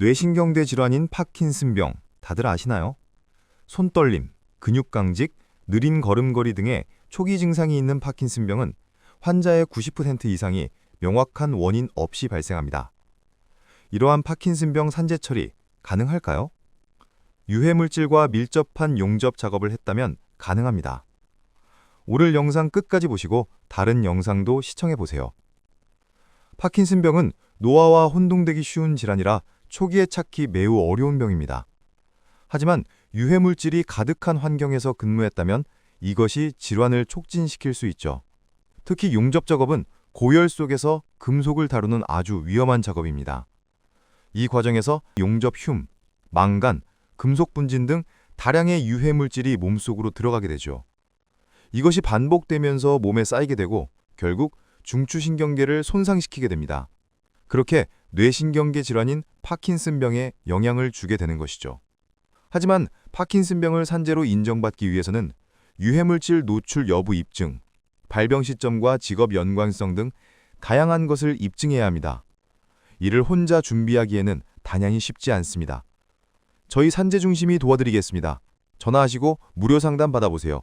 뇌신경대 질환인 파킨슨병 다들 아시나요? 손떨림, 근육강직, 느린 걸음걸이 등의 초기 증상이 있는 파킨슨병은 환자의 90% 이상이 명확한 원인 없이 발생합니다. 이러한 파킨슨병 산재 처리 가능할까요? 유해물질과 밀접한 용접 작업을 했다면 가능합니다. 오늘 영상 끝까지 보시고 다른 영상도 시청해 보세요. 파킨슨병은 노화와 혼동되기 쉬운 질환이라 초기에 찾기 매우 어려운 병입니다. 하지만 유해물질이 가득한 환경에서 근무했다면 이것이 질환을 촉진시킬 수 있죠. 특히 용접 작업은 고열 속에서 금속을 다루는 아주 위험한 작업입니다. 이 과정에서 용접 흉, 망간, 금속 분진 등 다량의 유해 물질이 몸속으로 들어가게 되죠. 이것이 반복되면서 몸에 쌓이게 되고 결국 중추신경계를 손상시키게 됩니다. 그렇게 뇌신경계 질환인 파킨슨병에 영향을 주게 되는 것이죠. 하지만 파킨슨병을 산재로 인정받기 위해서는 유해물질 노출 여부 입증, 발병 시점과 직업 연관성 등 다양한 것을 입증해야 합니다. 이를 혼자 준비하기에는 단연히 쉽지 않습니다. 저희 산재 중심이 도와드리겠습니다. 전화하시고 무료 상담 받아보세요.